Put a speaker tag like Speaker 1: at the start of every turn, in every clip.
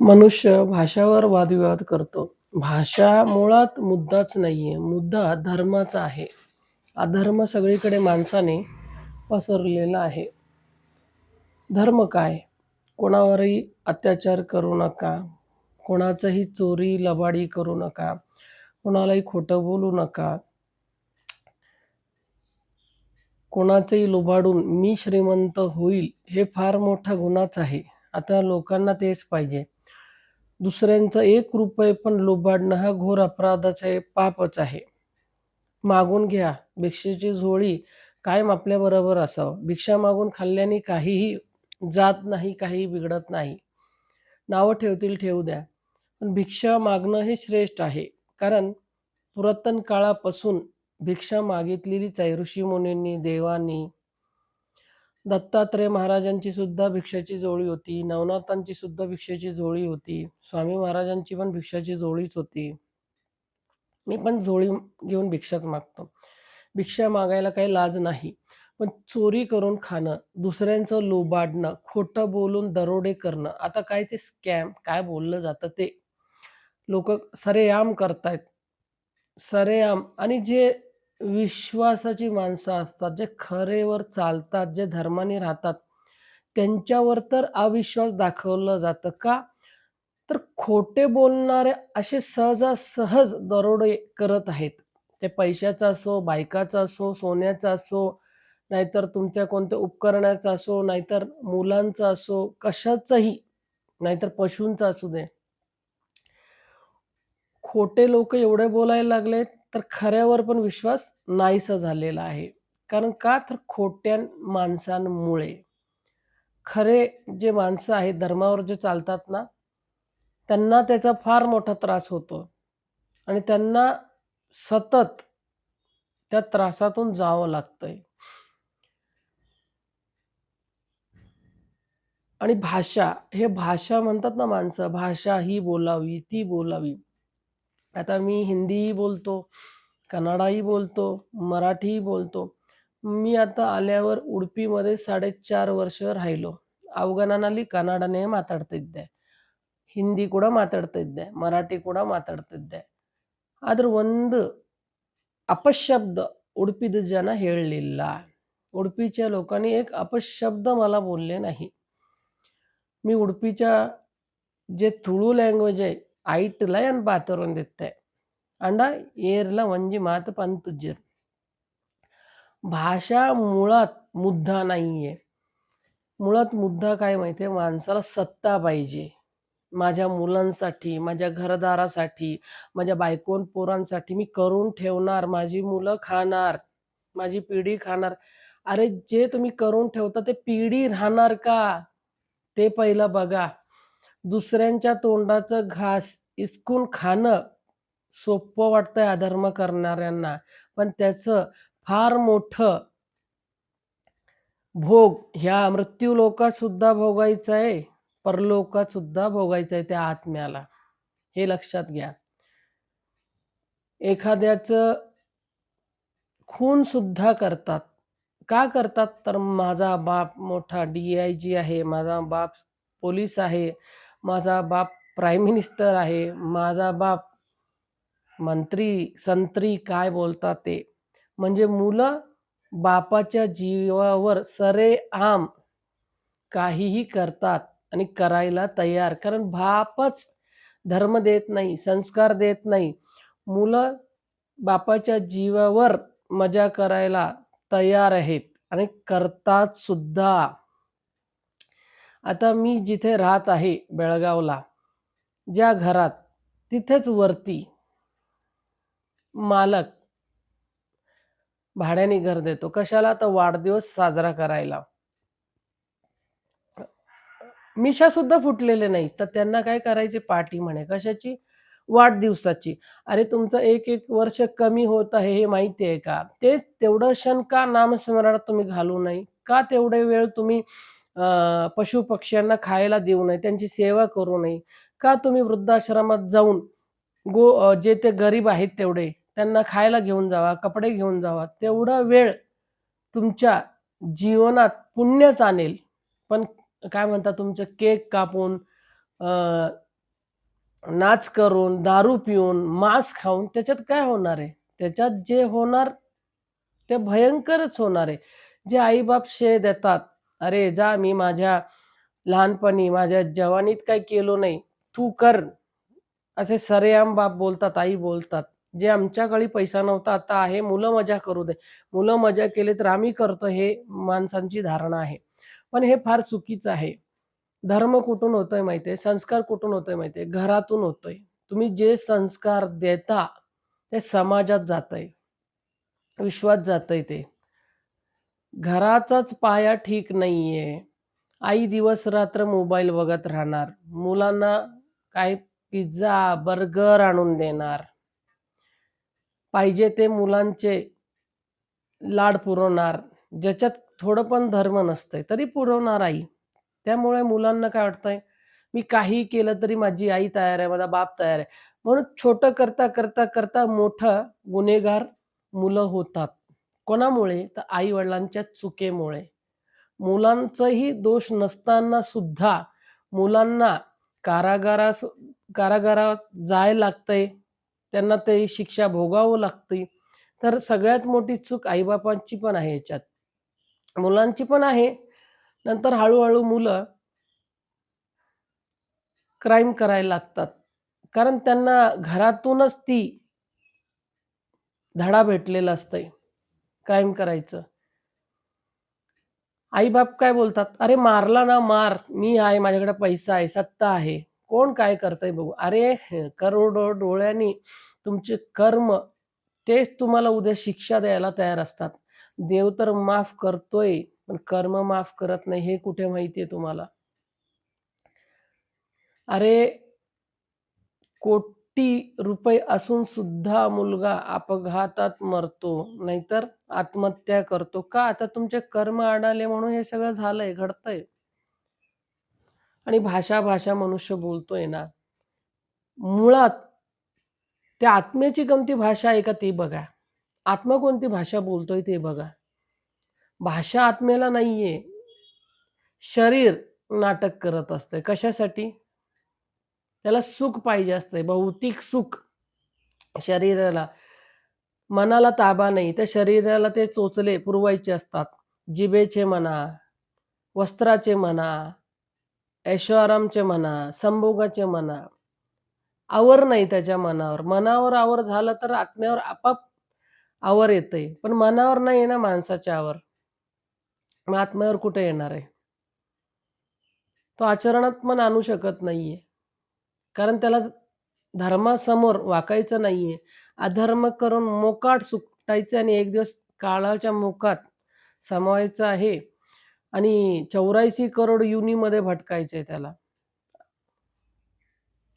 Speaker 1: मनुष्य भाषावर वादविवाद करतो. भाषा मुळात मुद्दाच नाही आहे मुद्दा धर्माचा आहे. अधर्म सगळीकडे माणसाने पसरलेला आहे. धर्म काय? कोणावरही अत्याचार करू नका. कोणाचंही चोरी लबाडी करू नका. कोणालाही खोटं बोलू नका. कोणाचंही लुबाडून मी श्रीमंत होईल हे फार मोठा गुन्हाच आहे. आता लोकांना तेच पाहिजे. दुसऱ्यांचा एक रुपये पण लुबाडणं हा घोर अपराधाचा पापच आहे. मागून घ्या. भिक्षेची झोळी कायम आपल्याबरोबर असावं. भिक्षा मागून खाल्ल्याने काहीही जात नाही, काहीही बिघडत नाही. नावं ठेवतील ठेवू द्या. पण भिक्षा मागणं हे श्रेष्ठ आहे. कारण पुरातन काळापासून भिक्षा मागितलेलीच आहे. ऋषीमुनींनी, देवांनी. दत्तात्रय महाराजांची सुद्धा भिक्षाची जोळी होती. नवनाथांची सुद्धा भिक्षेची जोळी होती. स्वामी महाराजांची पण भिक्षाची जोळीच होती. मी पण जोळी घेऊन भिक्षाच मागतो. भिक्षा मागायला काही लाज नाही. पण चोरी करून खाणं, दुसऱ्यांचं लोबाडणं खोटं बोलून दरोडे करणं, आता काय ते स्कॅम, काय बोललं जातं ते लोक सरेआम करतायत. सरेआम आणि जे विश्वासाची माणसं असतात, जे खरेवर चालतात, जे धर्माने राहतात, त्यांच्यावर तर अविश्वास दाखवलं जातं. का? तर खोटे बोलणारे असे सहजासहज दरोडे करत आहेत. ते पैशाचा असो, बायकाचा असो, सोन्याचा असो, नाहीतर तुमच्या कोणत्या उपकरणाचा असो, नाहीतर मुलांचा असो, कशाचाही, नाहीतर पशूंचा असू दे. खोटे लोक एवढे बोलायला लागलेत, तर खऱ्यावर पण विश्वास नाहीसा झालेला आहे. कारण का? तर खोट्या माणसांमुळे. खरे जे माणसं आहेत, धर्मावर जे चालतात ना, त्यांना त्याचा फार मोठा त्रास होतो आणि त्यांना सतत त्या त्रासातून जावं लागतंय. आणि भाषा, हे भाषा म्हणतात ना माणसं, भाषा ही बोलावी, ती बोलावी. आता मी हिंदीही बोलतो कन्नडाही बोलतो मराठीही बोलतो. मी आता आल्यावर उडपीमध्ये साडेचार वर्ष राहिलो. अवगणाननाली कन्नडाने माताडता हिंदी कुडा माताडता मराठी ಕೂಡ माताडता आदर ಒಂದು अपशब्द उडपी दुसजान हेळ लिहिला उडपीच्या लोकांनी एक अपशब्द मला बोलले नाही. मी उडपीच्या जे थुळू लँग्वेज आहे ಲ್ಯಾಂಗ್ವೇಜ್ ಐಟ್ಲ ಏನ್ ಬಾತರೊಂದಿತ್ತೆ ಅಂಡ ಏರ್ಲ ಒಂಜಿ ಮಾತು ಪಂತುಜ್ಜೆರ್. भाषा मुळात मुद्दा नाहीये. मुळात मुद्दा काय माहिती आहे? माणसाला सत्ता पाहिजे. माझ्या मुलांसाठी, माझ्या घरदारासाठी, माझ्या बायको अन् पोरांसाठी मी करून ठेवणार. माझी मुलं खाणार, माझी पिढी खाणार. अरे जे तुम्ही करून ठेवता ते पिढी राहणार का? ते पहिलं बघा. दुसऱ्यांच्या तोंडाचं घास इसकून खाणं सोपं वाटतंय अधर्म करणाऱ्यांना. पण त्याचं फार मोठं भोग ह्या मृत्यूलोकात सुद्धा भोगायचं आहे, परलोकात सुद्धा भोगायचं आहे त्या आत्म्याला. हे लक्षात घ्या. एखाद्याचं खून सुद्धा करतात. का करतात? तर माझा बाप मोठा डी-आय-जी आहे, माझा बाप पोलीस आहे, माझा बाप प्राईम मिनिस्टर आहे, माझा बाप मंत्री, संत्री काय बोलतात ते. म्हणजे मुलं बापाच्या जीवावर सरेआम काहीही करतात आणि करायला तयार. कारण बापच धर्म देत नाही, संस्कार देत नाही. मुलं बापाच्या जीवावर मजा करायला तयार आहेत आणि करतात सुद्धा. आता मी जिथे राहत आहे बेळगावला, ज्या घरात, तिथेच वरती मालक भाड्याने घर देतो. कशाला? तर वाढदिवस साजरा करायला. मिशा सुद्धा फुटलेले नाही तर त्यांना काय करायची पार्टी म्हणे. कशाची? वाढदिवसाची. अरे तुमचं 1-1 वर्ष कमी होत आहे हे माहिती आहे का? ते तेवढं क्षण का नामस्मरणात तुम्ही घालू नाही? का तेवढे वेळ तुम्ही पशु-पक्ष्यांना खायला देऊ नये? त्यांची सेवा करू नये? का तुम्ही वृद्धाश्रमात जाऊन गो जे ते गरीब आहेत तेवढे, त्यांना खायला घेऊन जावा, कपडे घेऊन जावा. तेवढा वेळ तुमच्या जीवनात पुण्यच आणेल. पण काय म्हणतात तुमचं केक कापून, नाच करून, दारू पिऊन, मांस खाऊन त्याच्यात काय होणार आहे? त्याच्यात जे होणार ते भयंकरच होणार आहे. जे आईबाप शे देतात, "अरे जा, मी माझ्या लहानपणी, माझ्या जवानीत काही केलो नाही, तू कर." असे सरेआम बाप बोलतात, आई बोलतात. जे आमच्याकडे पैसा नव्हता, आता आहे, मुलं मजा करू दे. मुलं मजा केले तर आम्ही करतो, हे माणसांची धारणा आहे. पण हे फार चुकीचं आहे. धर्म कुठून होतोय माहिती आहे? संस्कार कुठून होतोय माहिती आहे? घरातून होतोय. तुम्ही जे संस्कार देता, ते समाजात जातंय. विश्वात जातंय ते. घराचाच पाया ठीक नाहीये. आई दिवस-रात्र मोबाईल बघत राहणार. मुलांना काय पिझ्झा, बर्गर आणून देणार. पाहिजे ते मुलांचे लाड पुरवणार. ज्याच्यात थोडं पण धर्म नसतंय, तरी पुरवणार आई. त्यामुळे मुलांना काय वाटतंय, मी काही केलं तरी माझी आई तयार आहे, माझा बाप तयार आहे. म्हणून छोटं करता, करता, करता मोठं गुन्हेगार मुलं होतात. कोणामुळे? तर आई-वडिलांच्या चुकीमुळे. मुलांचाही दोष नसताना सुद्धा मुलांना कारागारास कारागारात जाय लागतंय. त्यांना ते शिक्षा भोगावं लागते. तर सगळ्यात मोठी चूक आईबापांची पण आहे याच्यात मुलांची पण आहे. नंतर हळूहळू मुलं क्राईम करायला लागतात. कारण त्यांना घरातूनच ती धडा भेटलेला असतंय, क्राईम करायचं. आई-बाप काय बोलतात, "अरे मारला ना मार, मी आहे, माझ्याकडे पैसा आहे, सत्ता आहे, कोण काय करतंय बघू." अरे करोडो डोळ्यांनी तुमचे कर्म तेच तुम्हाला उद्या शिक्षा द्यायला तयार असतात. देव तर माफ करतोय, पण कर्म माफ करत नाही, हे कुठे माहिती आहे तुम्हाला? अरे कोट रुपये असून सुद्धा मुलगा अपघातात मरतो, नाहीतर आत्महत्या करतो. का? आता तुमचे कर्म अडाले म्हणून हे सगळं झालंय, घडतंय. आणि भाषा, भाषा मनुष्य बोलतोय ना, मुळात त्या आत्म्याची कोणती भाषा आहे का ते बघा. आत्मा कोणती भाषा बोलतोय ते बघा. भाषा आत्म्याला नाहीये. शरीर नाटक करत असतंय. कशासाठी? त्याला सुख पाहिजे असतंय, भौतिक सुख शरीराला. मनाला ताबा नाही. त्या शरीराला ते चोचले पुरवायचे असतात. जिभेचे म्हणा, वस्त्राचे म्हणा, ऐशोआरामचे म्हणा, संभोगाचे म्हणा. आवर नाही त्याच्या मनावर. मनावर आवर झालं तर आत्म्यावर आपाप आवर येते पण मनावर नाही ना माणसाच्या आवर. मग आत्म्यावर कुठे येणार आहे? तो आचरणात पण आणू शकत नाहीये. कारण त्याला धर्मासमोर वाकायचं नाहीये. अधर्म करून मोकाट सुटायचं आणि एक दिवस काळाच्या मोकात समावायचं आहे आणि 84 करोड युनीमध्ये भटकायचंय त्याला.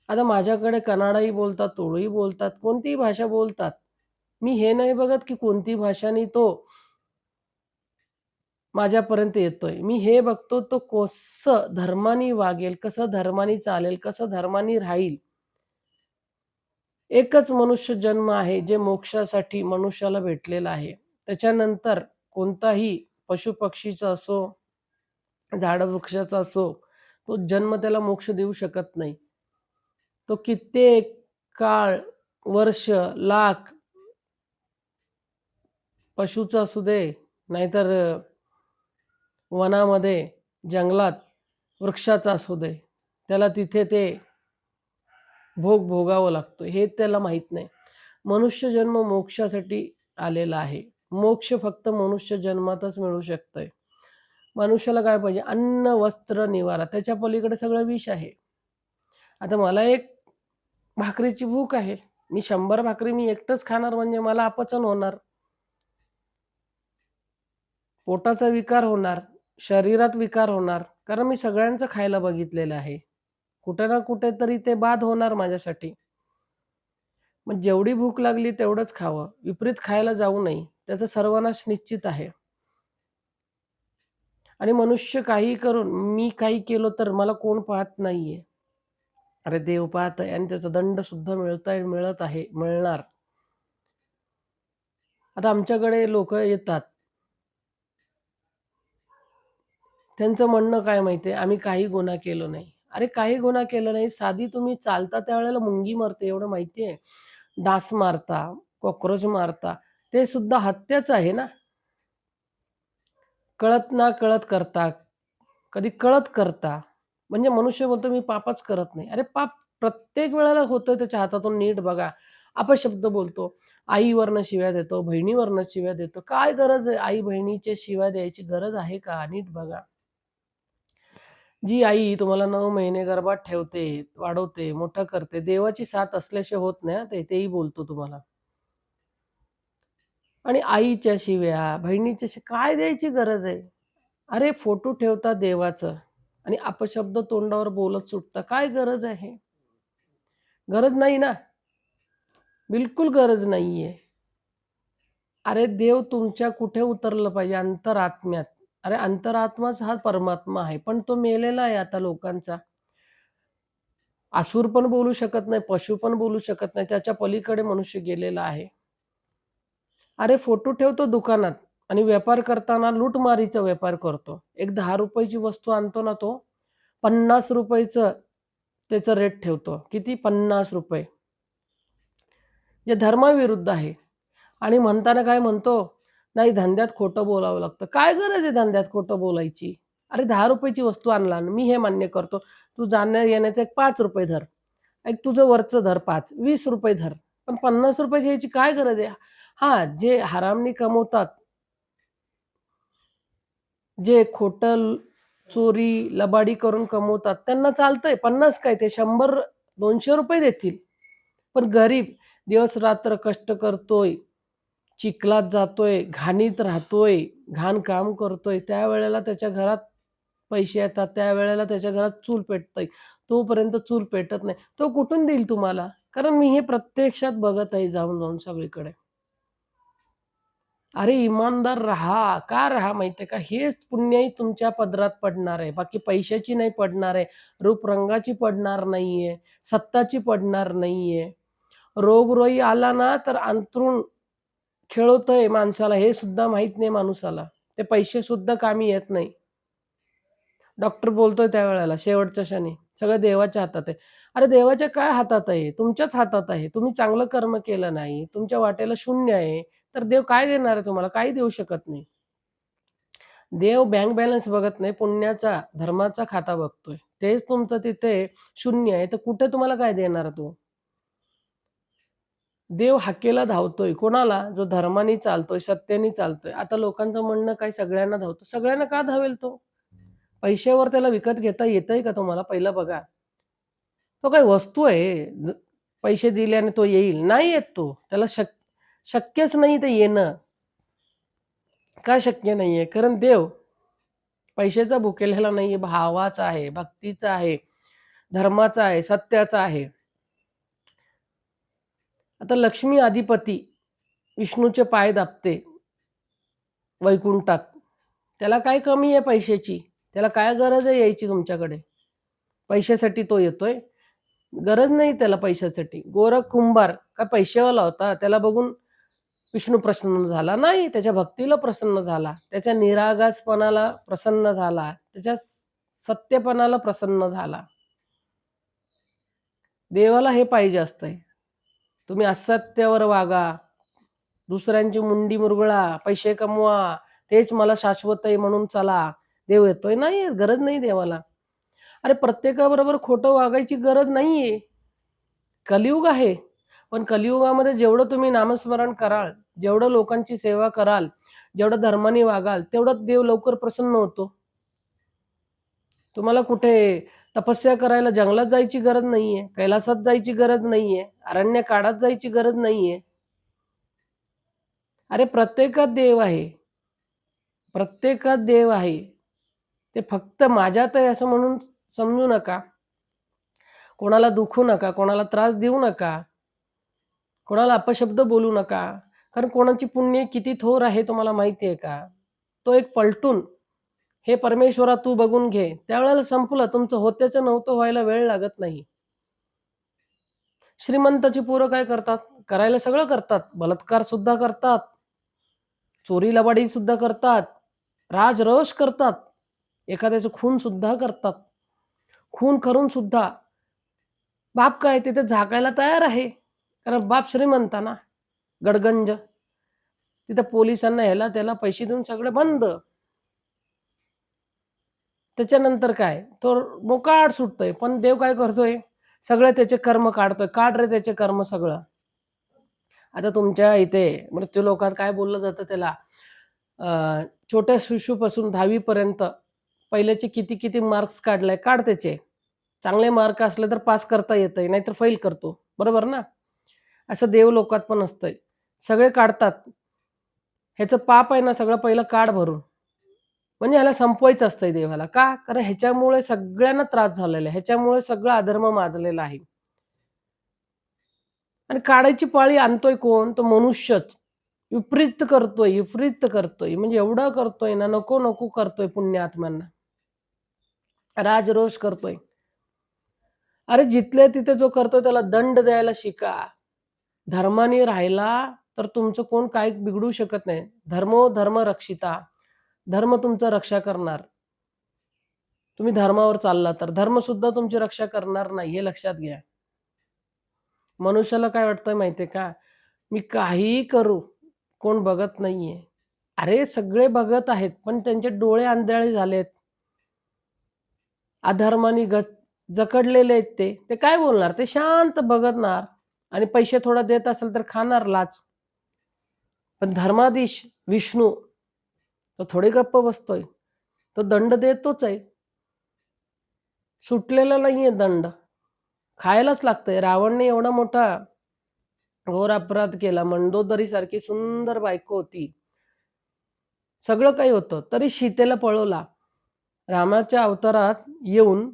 Speaker 1: आता माझ्याकडे कनाडाही बोलतात, तुळूही बोलतात, कोणतीही भाषा बोलतात. मी हे नाही बघत की कोणती भाषानी तो माझ्यापर्यंत येतोय. मी हे बघतो तो कसं धर्मानी वागेल, कसं धर्मानी चालेल, कसं धर्मानी राहील. एकच मनुष्य जन्म आहे, जे मोक्षासाठी मनुष्याला भेटलेला आहे. त्याच्यानंतर कोणताही पशु-पक्षीचा असो, झाडवृक्षाचा असो, तो जन्म त्याला मोक्ष देऊ शकत नाही. तो कित्येक काळ, वर्ष, लाख पशुचा असू दे, नाहीतर वनामध्ये, जंगलात वृक्षाचा असू दे, त्याला तिथे ते भोग भोगावं लागतो. हे त्याला माहीत नाही. मनुष्य जन्म मोक्षासाठी आलेला आहे. मोक्ष फक्त मनुष्य जन्मातच मिळू शकतंय. मनुष्याला काय पाहिजे? अन्न, वस्त्र, निवारा. त्याच्या पलीकडे सगळं विष आहे. आता मला एक भाकरीची भूक आहे. मी शंभर भाकरी मी एकटंच खाणार म्हणजे मला अपचन होणार. पोटाचा विकार होणार, शरीरात विकार होणार. कारण मी सगळ्यांचं खायला बघितलेलं आहे. कुठे ना कुठेतरी ते बाद होणार माझ्यासाठी. मग जेवढी भूक लागली तेवढंच खावं. विपरीत खायला जाऊ नये. त्याचा सर्वनाश निश्चित आहे. आणि मनुष्य काहीही करून मी काही केलो तर मला कोण पाहत नाहीये. अरे देव पाहत आहे आणि त्याचा दंड सुद्धा मिळतंय मिळत आहे, मिळणार. आता आमच्याकडे लोक येतात. त्यांचं म्हणणं काय माहिती आहे, आम्ही काही गुन्हा केला नाही. अरे काही गुन्हा केला नाही. साधी तुम्ही चालता त्यावेळेला मुंगी मरते एवढं माहिती आहे. डास मारता, कॉकरोच मारता, ते सुद्धा हत्याच आहे ना. कळत ना कळत करता, कधी कळत करता. म्हणजे मनुष्य बोलतो मी पापच करत नाही. अरे पाप प्रत्येक वेळेला होतोय त्याच्या हातातून नीट बघा. अपशब्द बोलतो, आईवरनं शिव्या देतो, बहिणीवरनं शिव्या देतो. काय गरज आहे आई-बहिणीच्या शिव्या द्यायची गरज आहे का? नीट बघा. जी आई तुम्हाला नऊ महिने गर्भात ठेवते, वाढवते, मोठं करते, देवाची साथ असल्याशिवाय होत नाही हां ते. तेही बोलतो तुम्हाला. आणि आईच्या शिव्या, बहिणीच्या शिव्या काय द्यायची गरज आहे? अरे फोटो ठेवता देवाचं आणि अपशब्द तोंडावर बोलत सुटता. काय गरज आहे? गरज नाही ना. बिलकुल गरज नाहीये. अरे देव तुमच्या कुठे उतरलं पाहिजे? अंतरात्म्यात. अरे अंतरात्माच हा परमात्मा आहे. पण तो मेलेला आहे आता लोकांचा. आसूर पण बोलू शकत नाही, पशु पण बोलू शकत नाही. त्याच्या पलीकडे मनुष्य गेलेला आहे. अरे फोटो ठेवतो दुकानात आणि व्यापार करताना लूटमारीचा व्यापार करतो. एक दहा रुपयाची वस्तू आणतो ना तो, पन्नास रुपयाचं त्याचं रेट ठेवतो. किती? ₹50. जे धर्माविरुद्ध आहे आणि म्हणताना काय म्हणतो, नाही धंद्यात खोटं बोलावं लागतं. काय गरज आहे धंद्यात खोटं बोलायची? अरे दहा रुपयाची वस्तू आणला मी हे मान्य करतो. तू जाण्या येण्याचं एक पाच रुपये धर. एक तुझं वरचं धर 5, ₹20 धर. पण ₹50 घ्यायची काय गरज आहे? हा जे हरामनी कमवतात जे खोटं, चोरी, लबाडी करून कमवतात त्यांना चालतंय. 50 काय ते ₹100-200 देतील. पण गरीब दिवस-रात्र कष्ट करतोय, चिखलात जातोय, घाणीत राहतोय, घाण काम करतोय, त्यावेळेला त्याच्या घरात पैसे येतात, त्यावेळेला त्याच्या घरात चूल पेटतंय. तोपर्यंत चूल पेटत नाही. तो कुठून देईल तुम्हाला? कारण मी हे प्रत्यक्षात बघत आहे जाऊन-जाऊन सगळीकडे. अरे इमानदार राहा. का राहा माहितीये का? हेच पुण्यही तुमच्या पदरात पडणार आहे. बाकी पैशाची नाही पडणार आहे, रूपरंगाची पडणार नाहीये, सत्ताची पडणार नाहीये. रोगरोई आला ना तर अंथरूण खेळवतंय माणसाला हे सुद्धा माहीत नाही माणूसाला ते पैसे सुद्धा कामी येत नाही. डॉक्टर बोलतोय त्यावेळेला शेवटच्या क्षणी, सगळं देवाच्या हातात आहे. अरे देवाच्या काय हातात आहे? तुमच्याच हातात आहे. तुम्ही चांगलं कर्म केलं नाही, तुमच्या वाटेला शून्य आहे, तर देव काय देणार आहे तुम्हाला? काही देऊ शकत नाही. देव बँक बॅलन्स बघत नाही, पुण्याचा, धर्माचा खाता बघतोय. तेच तुमचं तिथे शून्य आहे, तर कुठे तुम्हाला काय देणार तो? देव हाकेला धावतोय. कोणाला? जो धर्माने चालतोय, सत्याने चालतोय. आता लोकांचं म्हणणं काय सगळ्यांना धावतो. सगळ्यांना का धावेल तो? पैशावर त्याला विकत घेता येतंय का तुम्हाला? पहिलं बघा. तो काही वस्तू आहे. पैसे दिल्याने तो येईल. नाही येत तो. त्याला शक शक्यच नाही ते येणं. का शक्य नाही आहे कारण देव पैशाचा भुकेलेला नाहीये. भावाचा आहे, भक्तीचा आहे, धर्माचा आहे, सत्याचा आहे. आता लक्ष्मी अधिपती विष्णूचे पाय दाबते वैकुंठात. त्याला काय कमी आहे पैशाची? त्याला काय गरज आहे यायची तुमच्याकडे? पैशासाठी तो येतोय? गरज नाही त्याला पैशासाठी. गोरख कुंभार काय पैशावाला होता? त्याला बघून विष्णू प्रसन्न झाला? नाही. त्याच्या भक्तीला प्रसन्न झाला. त्याच्या निरागासपणाला प्रसन्न झाला. त्याच्या सत्यपणाला प्रसन्न झाला. देवाला हे पाहिजे असतंय. तुम्ही असत्यावर वागा, दुसऱ्यांची मुंडी मुरगळा, पैसे कमवा, तेच मला शाश्वत आहे म्हणून चला. देव येतोय? नाही गरज नाही देवाला. अरे प्रत्येकाबरोबर खोटं वागायची गरज नाहीये. कलियुग आहे. पण कलियुगामध्ये जेवढं तुम्ही नामस्मरण कराल, जेवढं लोकांची सेवा कराल, जेवढं धर्माने वागाल, तेवढं देव लवकर प्रसन्न होतो. तुम्हाला कुठे तपस्या करायला जंगलात जायची गरज नाहीये, कैलासात जायची गरज नाहीये, अरण्यकाळात जायची गरज नाहीये. अरे प्रत्येकात देव आहे. प्रत्येकात देव आहे. ते फक्त माझ्यात आहे असं म्हणून समजू नका. कोणाला दुखू नका, कोणाला त्रास देऊ नका. कोणाला अपशब्द बोलू नका. कारण कोणाची पुण्य किती थोर आहे तुम्हाला माहिती आहे का? तो एक पलटून, "हे परमेश्वरा तू बघून घे." त्यावेळेला संपलं. तुमचं होत्याचं नव्हतं व्हायला वेळ लागत नाही. श्रीमंताची पोरं काय करतात? करायला सगळं करतात. बलात्कार सुद्धा करतात. चोरी-लबाडी सुद्धा करतात. राज-रोष करतात. एखाद्याचं खून सुद्धा करतात. खून करून सुद्धा बाप काय तिथे झाकायला तयार आहे कारण बाप श्रीमंत ना गडगंज तिथं पोलिसांना ह्याला त्याला पैसे देऊन सगळं बंद त्याच्यानंतर काय? तो मोकाट सुटतोय. पण देव काय करतोय? सगळे त्याचे कर्म काढतोय. काढ रे त्याचे कर्म सगळं. आता तुमच्या इथे मृत्यू लोकात काय बोललं जातं त्याला? छोट्या शिशूपासून दहावीपर्यंत पहिल्याचे किती किती मार्क्स काढलाय? काढ त्याचे. चांगले मार्क असले तर पास करता येतंय नाहीतर फेल करतो. बरोबर ना? असं देव लोकात पण असतंय. सगळे काढतात. ह्याचं पाप आहे ना सगळं पहिलं काढ भरून. म्हणजे ह्याला संपवायचं असतंय देवाला. का? कारण ह्याच्यामुळे सगळ्यांना त्रास झालेला आहे. ह्याच्यामुळे सगळं अधर्म माजलेला आहे. आणि काढायची पाळी आणतोय कोण? तो मनुष्यच. विपरीत करतोय विपरीत करतोय. म्हणजे एवढं करतोय ना नको नको करतोय पुण्यात्म्यांना. राजरोष करतोय. अरे जिथले तिथे जो करतोय त्याला दंड द्यायला शिका. धर्माने राहिला तर तुमचं कोण काय बिघडू शकत नाही. धर्मो धर्म रक्षिता. धर्म तुमचा रक्षा करणार. तुम्ही धर्मावर चालला तर धर्म सुद्धा तुमची रक्षा करणार नाही हे लक्षात घ्या. मनुष्याला काय वाटतंय माहितीये का? मी काहीही करू कोण बघत नाहीये. अरे सगळे बघत आहेत पण त्यांचे डोळे आंधळे झालेत. अधर्माने ग जकडलेले आहेत ते. ते काय बोलणार? ते शांत बघणार. आणि पैसे थोडा देत असेल तर खाणार लाच. पण धर्माधीश विष्णू तो थोडे गप्प बसतोय. तो दंड देतोच आहे. सुटलेला नाहीये दंड. खायलाच लागतंय. रावणने एवढा मोठा घोर अपराध केला. मंडोदरी सारखी सुंदर बायको होती. सगळं काही होतं. तरी सीतेला पळवला. रामाच्या अवतारात येऊन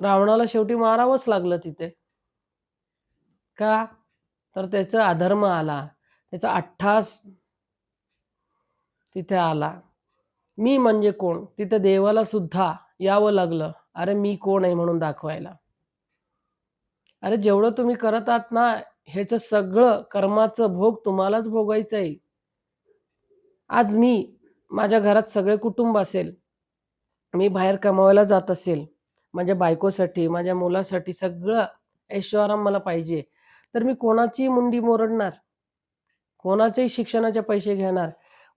Speaker 1: रावणाला शेवटी मारावंच लागलं तिथे. का? तर त्याचा अधर्म आला. त्याचा अठ्ठास तिथे आला. मी म्हणजे कोण? तिथे देवाला सुद्धा यावं लागलं. अरे मी कोण आहे म्हणून दाखवायला. अरे जेवढं तुम्ही करत आहात ना ह्याचं सगळं कर्माचं भोग तुम्हालाच भोगायचं आहे आज मी माझ्या घरात सगळे कुटुंब असेल मी बाहेर कमावायला जात असेल माझ्या बायकोसाठी माझ्या मुलासाठी सगळं ऐश्वराम मला पाहिजे. तर मी कोणाची मुंडी मोरडणार कोणाचेही शिक्षणाचे पैसे घेणार?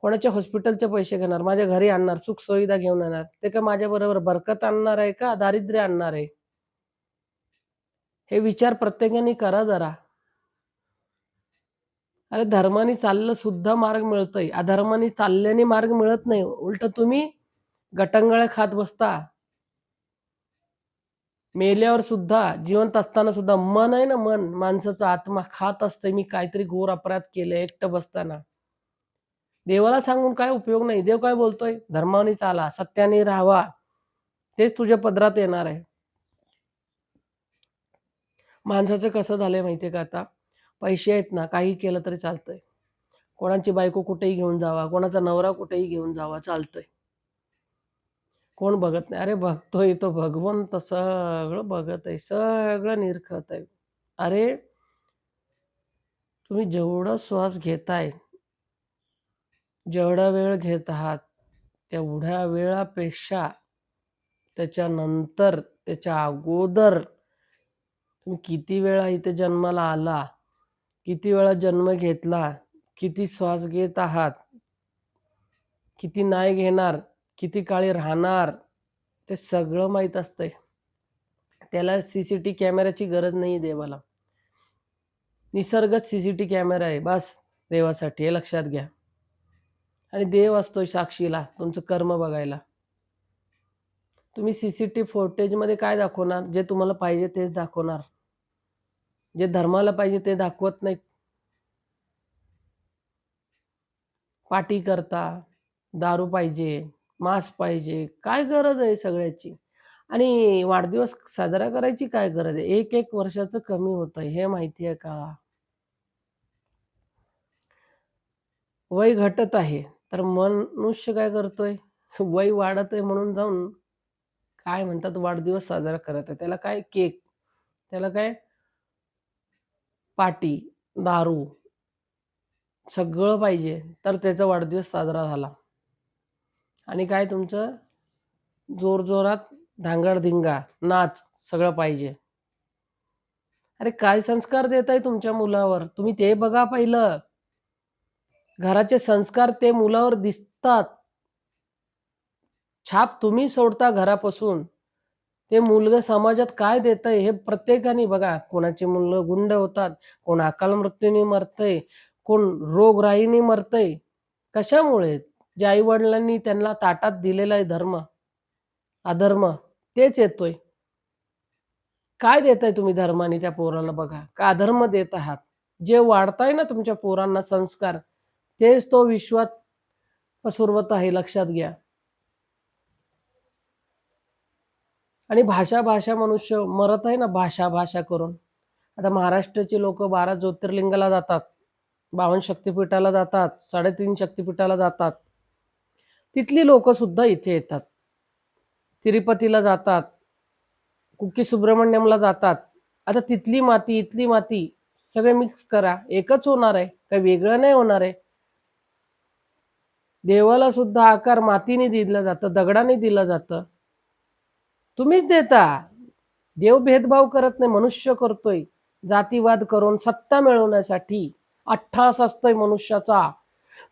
Speaker 1: कोणाच्या हॉस्पिटलचे पैसे घेणार माझ्या घरी आणणार सुख सुविधा घेऊन येणार ते का माझ्या बरोबर बरकत आणणार आहे का दारिद्र्य आणणार आहे? हे विचार प्रत्येकाने करा जरा. अरे धर्माने चाललं सुद्धा मार्ग मिळतोय. अधर्माने चालल्याने मार्ग मिळत नाही. उलट तुम्ही गटंगळ्या खात बसता. मेल्यावर सुद्धा जिवंत असताना सुद्धा मन आहे ना मन. माणसाचा आत्मा खात असतंय. मी काहीतरी घोर अपराध केले एकटं बसताना. देवाला सांगून काय उपयोग नाही. देव काय बोलतोय? धर्माने चाला सत्याने राहावा. तेच तुझ्या पदरात येणार आहे. माणसाचं कसं झालंय माहितीये का आता? पैसे आहेत ना काही केलं तरी चालतंय. कोणाची बायको कुठेही घेऊन जावा कोणाचा नवरा कुठेही घेऊन जावा चालतंय. कोण बघत नाही. अरे बघतोय तो भगवंत सगळं बघत आहे. सगळं निरखत आहे. अरे तुम्ही जेवढं श्वास घेताय जेवढा वेळ घेत आहात तेवढ्या वेळापेक्षा त्याच्यानंतर त्याच्या अगोदर तुम्ही किती वेळा इथे जन्माला आला किती वेळा जन्म घेतला किती श्वास घेत आहात किती नाही घेणार किती काळी राहणार ते सगळं माहीत असतंय. त्याला सी सी टी कॅमेऱ्याची गरज नाही देवाला. निसर्गच सी सी टी कॅमेरा आहे बस देवासाठी हे लक्षात घ्या. आणि देव असतोय साक्षीला तुमचं कर्म बघायला. तुम्ही सी सी टी फुटेजमध्ये काय दाखवणार? जे तुम्हाला पाहिजे तेच दाखवणार. जे धर्माला पाहिजे ते दाखवत नाहीत. पाटी करता दारू पाहिजे मांस पाहिजे काय गरज आहे सगळ्याची? आणि वाढदिवस साजरा करायची काय गरज आहे? एक एक वर्षाचं कमी होतं हे माहिती आहे का? वय घटत आहे. तर मनुष्य काय करतोय? वय वाढत आहे म्हणून जाऊन काय म्हणतात? वाढदिवस साजरा करत आहे. त्याला काय? केक. त्याला काय? पाटी दारू सगळं पाहिजे. तर त्याचा वाढदिवस साजरा झाला. आणि काय तुमचं? जोरजोरात धांगडधिंगा नाच सगळं पाहिजे. अरे काय संस्कार देताय तुमच्या मुलावर? तुम्ही ते बघा पहिलं. घराचे संस्कार ते मुलावर दिसतात. छाप तुम्ही सोडता घरापासून. ते मुलगा समाजात काय देतंय हे प्रत्येकाने बघा. कोणाचे मुलं गुंड होतात कोण अकाल मृत्यूने मरतय कोण रोगराईने मरतय. कशामुळे? ज्या आई वडिलांनी त्यांना ताटात दिलेला आहे धर्म. अधर्म. तेच येतोय. काय देताय तुम्ही धर्माने त्या पोराला बघा? का अधर्म देत आहात? जे वाढताय ना तुमच्या पोरांना संस्कार तेच तो विश्वात पसरवत आहे लक्षात घ्या. आणि भाषा भाषा मनुष्य मरत आहे ना भाषा भाषा करून. आता महाराष्ट्राची लोक बारा ज्योतिर्लिंगाला जातात बावन शक्तिपीठाला जातात साडेतीन शक्तिपीठाला जातात. तिथली लोक सुद्धा इथे येतात. तिरुपतीला जातात कुकी सुब्रमण्यमला जातात. आता तिथली माती इथली माती सगळे मिक्स करा. एकच होणार आहे काही वेगळं नाही होणार आहे. देवाला सुद्धा आकार मातीने दिलं जातं दगडाने दिलं जातं. तुम्हीच देता. देव भेदभाव करत नाही मनुष्य करतोय. जातीवाद करून सत्ता मिळवण्यासाठी अठ्ठास असतोय मनुष्याचा.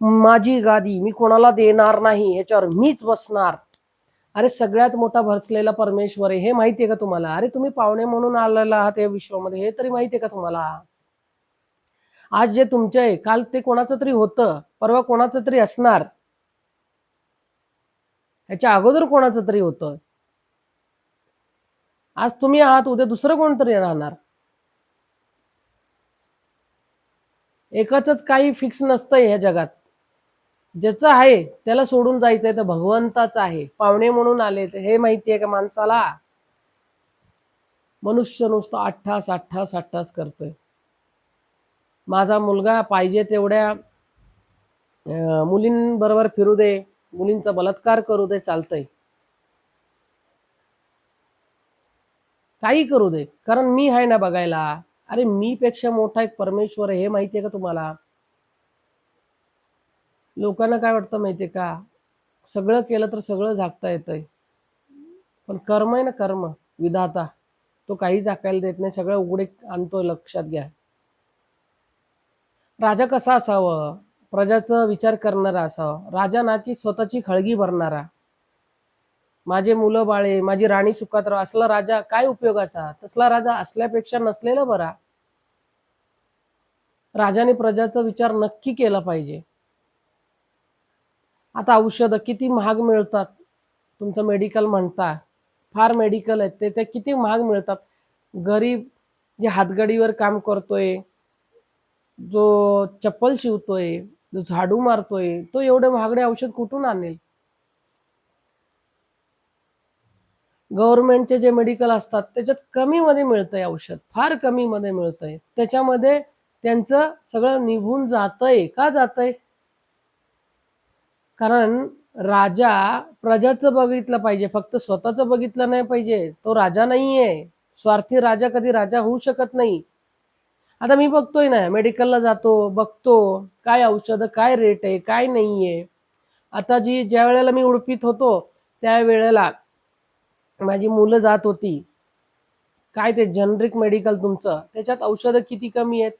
Speaker 1: माझी गादी मी कोणाला देणार नाही याच्यावर मीच बसणार. अरे सगळ्यात मोठा भरसलेला परमेश्वर आहे हे माहितीये का तुम्हाला? अरे तुम्ही पाहुणे म्हणून आलेला आहात या विश्वामध्ये हे तरी माहितीये का तुम्हाला? आज जे तुमचे आहे काल ते कोणाचं तरी होतं परवा कोणाचं तरी असणार. ह्याच्या अगोदर कोणाचं तरी होतं. आज तुम्ही आहात उद्या दुसरं कोणतरी राहणार. एकच काही फिक्स नसतंय ह्या जगात. ज्याचं आहे त्याला सोडून जायचंय तर भगवंताच आहे. पाहुणे म्हणून आले तर हे माहितीये का माणसाला? मनुष्य नुसतं अठ्ठास अठ्ठास अठ्ठास करतोय. माझा मुलगा पाहिजे तेवढ्या मुलींबरोबर फिरू दे. मुलींचा बलात्कार करू दे चालतंय. काही करू दे कारण मी आहे ना बघायला. अरे मी पेक्षा मोठा एक परमेश्वर आहे हे माहितीये का तुम्हाला? लोकांना काय वाटतं माहितीये का? सगळं केलं तर सगळं झाकता येतंय. पण कर्म आहे ना कर्म विधाता. तो काही झाकायला देत नाही सगळं उघडे आणतोय लक्षात घ्या. राजा कसा असावं? प्रजाचा विचार करणारा असावा. राजा ना की स्वतःची खळगी भरणारा. माझे मुलं बाळे माझी राणी सुखात राहा. असला राजा काय उपयोगाचा? तसला राजा असल्यापेक्षा नसलेला बरा. राजाने प्रजाचा विचार नक्की केला पाहिजे. आता औषधं किती महाग मिळतात? तुमचं मेडिकल म्हणता. फार मेडिकल आहेत. ते ते किती महाग मिळतात? गरीब जे हातगाडीवर काम करतोय जो चप्पल शिवतोय जो झाडू मारतोय तो एवढे महागडे औषध कुठून आणेल? गव्हर्नमेंटचे जे मेडिकल असतात त्याच्यात कमीमध्ये मिळतंय औषध फार कमीमध्ये मिळतंय. त्याच्यामध्ये त्यांचं सगळं निघून जातंय. का जातंय? कारण राजा प्रजाचं बघितलं पाहिजे फक्त स्वतःचं बघितलं नाही पाहिजे. तो राजा नाहीये. स्वार्थी राजा कधी राजा होऊ शकत नाही. आता मी बघतोय ना मेडिकलला जातो बघतो काय औषधं काय रेट आहे काय नाही आहे आता जी ज्या वेळेला मी उडपीत होतो त्या वेळेला माझी मुलं जात होती. काय ते जनरिक मेडिकल तुमचं त्याच्यात औषधं किती कमी आहेत?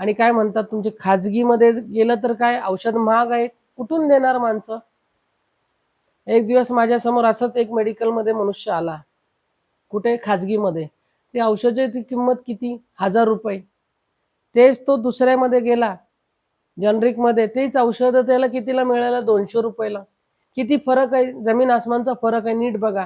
Speaker 1: आणि काय म्हणतात तुमचे खाजगीमध्ये गेलं तर काय औषध महाग आहेत? कुठून देणार माणसं? एक दिवस माझ्यासमोर असंच एक मेडिकलमध्ये मनुष्य आला. कुठे? खाजगीमध्ये. ते औषधाची किंमत किती? हजार रुपये. तेच तो दुसऱ्यामध्ये गेला. जनरिकमध्ये तेच औषध त्याला कितीला मिळालं? दोनशे रुपयाला. किती फरक आहे? जमीन आसमानचा फरक आहे. नीट बघा.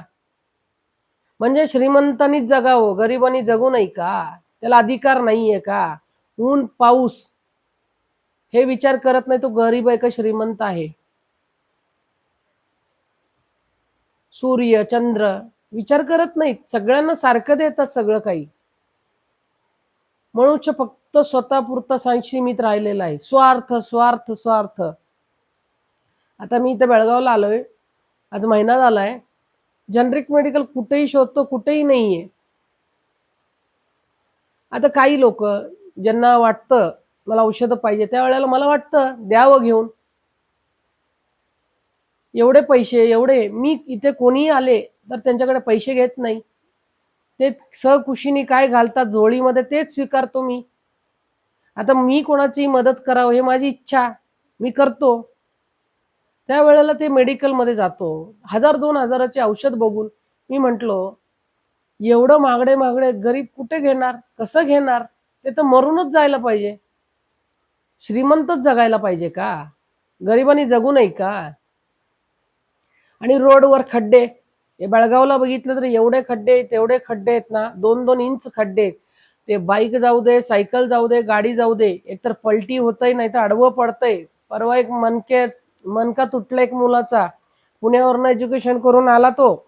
Speaker 1: म्हणजे श्रीमंतांनीच जगावं गरिबांनी जगू नाही का? त्याला अधिकार नाहीये का? ऊन पाऊस. हे विचार करत नाही तो गरीब आहे का श्रीमंत आहे? सूर्य चंद्र. विचार करत नाहीत. सगळ्यांना सारखं देतात सगळं काही. मनुष्य फक्त स्वतःपुरता सीमित राहिलेला आहे. स्वार्थ स्वार्थ स्वार्थ. आता मी इथे बेळगावला आलोय. आज महिना झालाय. जनरिक मेडिकल कुठेही शोधतो कुठेही नाहीये. आता काही लोक ज्यांना वाटतं मला औषधं पाहिजे त्यावेळेला मला वाटतं द्यावं घेऊन. एवढे पैसे एवढे. मी इथे कोणीही आले तर त्यांच्याकडे पैसे घेत नाही. ते सहकुशीने काय घालतात जोळीमध्ये तेच स्वीकारतो मी. आता मी कोणाची मदत करावं हे माझी इच्छा. मी करतो. त्यावेळेला ते मेडिकलमध्ये जातो. हजार दोन हजाराचे औषध बघून मी म्हटलो एवढं महागडे महागडे गरीब कुठे घेणार? कसं घेणार? ते तर मरूनच जायला पाहिजे. श्रीमंतच जगायला पाहिजे का? गरिबांनी जगू नये का? आणि रोडवर खड्डे हे बेळगावला बघितलं तर एवढे खड्डे आहेत, तेवढे खड्डे आहेत ना दोन दोन इंच खड्डे आहेत. ते बाईक जाऊ दे सायकल जाऊ दे गाडी जाऊ दे एकतर पलटी होतंय नाही तर आडवं पडतंय. परवा एक मनके मनका तुटला एक मुलाचा पुण्यावरनं एज्युकेशन करून आला तो.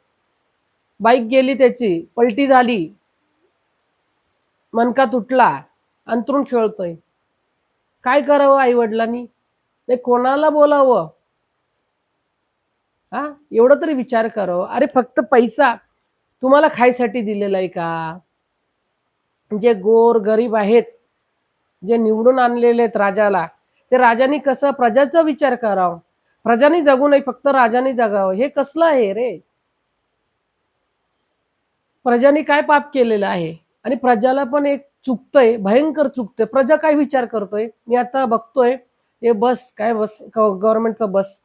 Speaker 1: बाईक गेली त्याची पलटी झाली. मनका तुटला अंतरून खेळतोय. काय करावं आई वडिलांनी ते कोणाला बोलावं? हा? एवढं तरी विचार करो. अरे फक्त पैसा. तुम्हाला खायसाठी दिलेला आहे का? जे गोर गरीब आहेत जे निवडून आणलेले आहेत राजाला ते राजानी कसं प्रजाचा विचार करावा. प्रजानी जगू नये फक्त राजानी जगावं. हे कसलं आहे रे? प्रजानी काय पाप केलेलं आहे? आणि प्रजाला पण एक चुकतंय भयंकर चुकतंय. प्रजा काय विचार करतोय? मी आता बघतोय हे बस काय बस गव्हर्नमेंटचं बस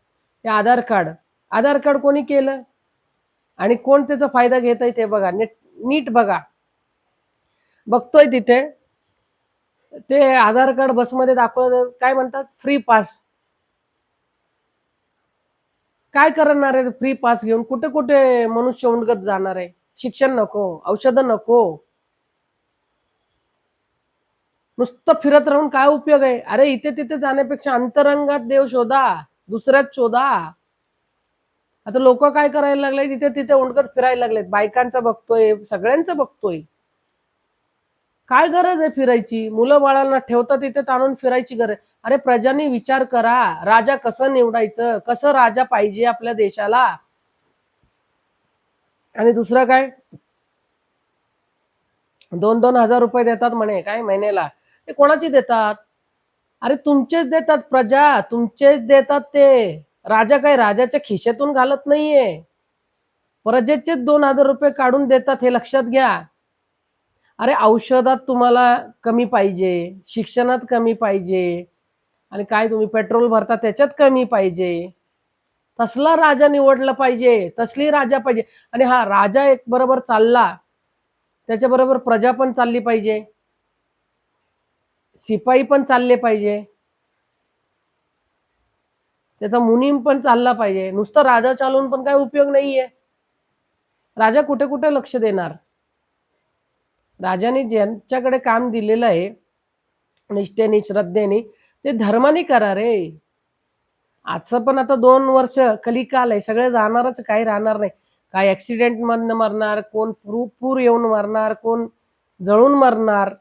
Speaker 1: हे आधार कार्ड. आधार कार्ड कोणी केलं? आणि कोण त्याचा फायदा घेत आहे ते बघा. नीट नीट बघा. बघतोय तिथे. ते आधार कार्ड बसमध्ये दाखवलं काय म्हणतात? फ्री पास काय करणार आहे फ्री पास घेऊन? कुठे कुठे मनुष्य उंडगत जाणार आहे? शिक्षण नको औषधं नको. नुसतं फिरत राहून काय उपयोग आहे? अरे इथे तिथे जाण्यापेक्षा अंतरंगात देव शोधा दुसऱ्यात शोधा. आता लोक काय करायला लागले तिथे तिथे उंडकत फिरायला लागलेत. बायकांचं बघतोय सगळ्यांचं बघतोय. काय गरज आहे फिरायची? मुलं बाळांना ठेवता तिथे ताणून फिरायची गरज. अरे प्रजांनी विचार करा राजा कसं निवडायचं कसं राजा पाहिजे आपल्या देशाला? आणि दुसरं काय? दोन दोन हजार रुपये देतात म्हणे काय महिन्याला? ते कोणाची देतात? अरे तुमचेच देतात प्रजा तुमचेच देतात ते. राजा काय राजाच्या खिशातून घालत नाहीये. प्रजेचेच दोन हजार रुपये काढून देतात हे लक्षात घ्या. अरे औषधात तुम्हाला कमी पाहिजे शिक्षणात कमी पाहिजे आणि काय तुम्ही पेट्रोल भरता त्याच्यात कमी पाहिजे. तसला राजा निवडला पाहिजे तसली राजा पाहिजे. आणि हा राजा एक बरोबर चालला त्याच्याबरोबर प्रजा पण चालली पाहिजे. शिपाई पण चालले पाहिजे. त्याचा मुनीम पण चालला पाहिजे. नुसतं राजा चालवून पण काय उपयोग नाहीये. राजा कुठे कुठे लक्ष देणार? राजाने ज्यांच्याकडे काम दिलेलं आहे निष्ठेने श्रद्धेने ते धर्माने करा रे. आजचं पण आता दोन वर्ष कलिकाल आहे. सगळे जाणारच काही राहणार नाही. काय ऍक्सिडेंट मधनं मरणार कोण पूर पूर येऊन मरणार कोण जळून मरणार